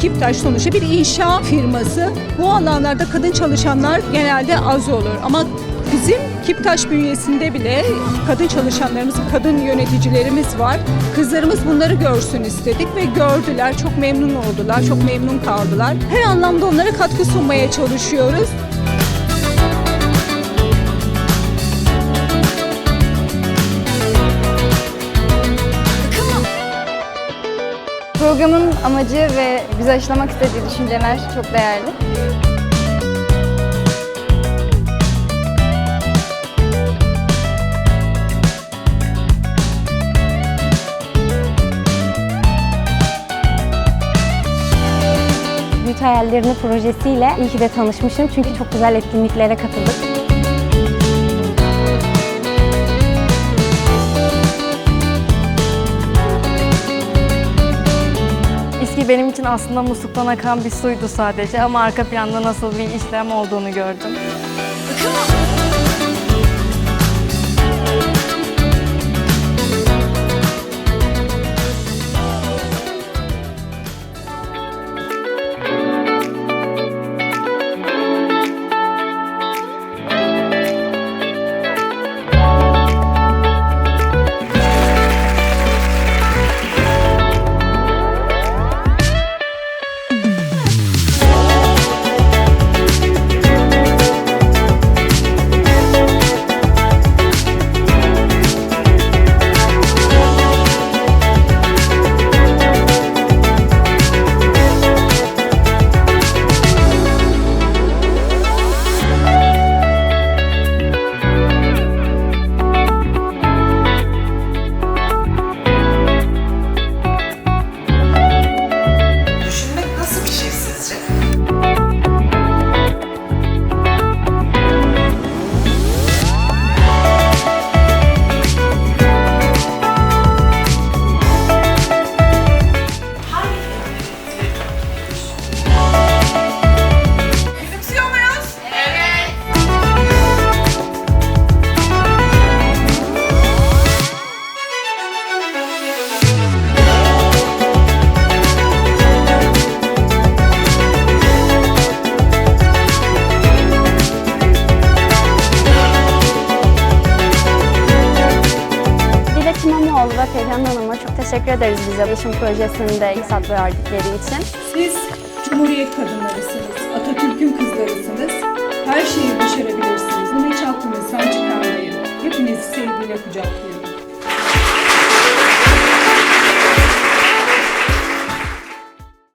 Kiptaş sonuçta bir inşa firması. Bu alanlarda kadın çalışanlar genelde az olur ama bizim Kiptaş bünyesinde bile kadın çalışanlarımız, kadın yöneticilerimiz var. Kızlarımız bunları görsün istedik ve gördüler. Çok memnun oldular, çok memnun kaldılar. Her anlamda onlara katkı sunmaya çalışıyoruz. Programın amacı ve bizi aşılamak istediği düşünceler çok değerli. Büyüt Hayallerini projesiyle iyi ki de tanışmışım çünkü çok güzel etkinliklere katıldık. İSKİ benim için aslında musluktan akan bir suydu sadece ama arka planda nasıl bir işlem olduğunu gördüm. Düşünmek Perihan Hanım'a çok teşekkür ederiz bize Yeşim Projesi'nde fırsat verdikleri için. Siz Cumhuriyet kadınlarısınız, Atatürk'ün kızlarısınız. Her şeyi başarabilirsiniz. Bunu hiç aklınızdan çıkarmayın. Hepinizi sevgiyle kucaklıyorum.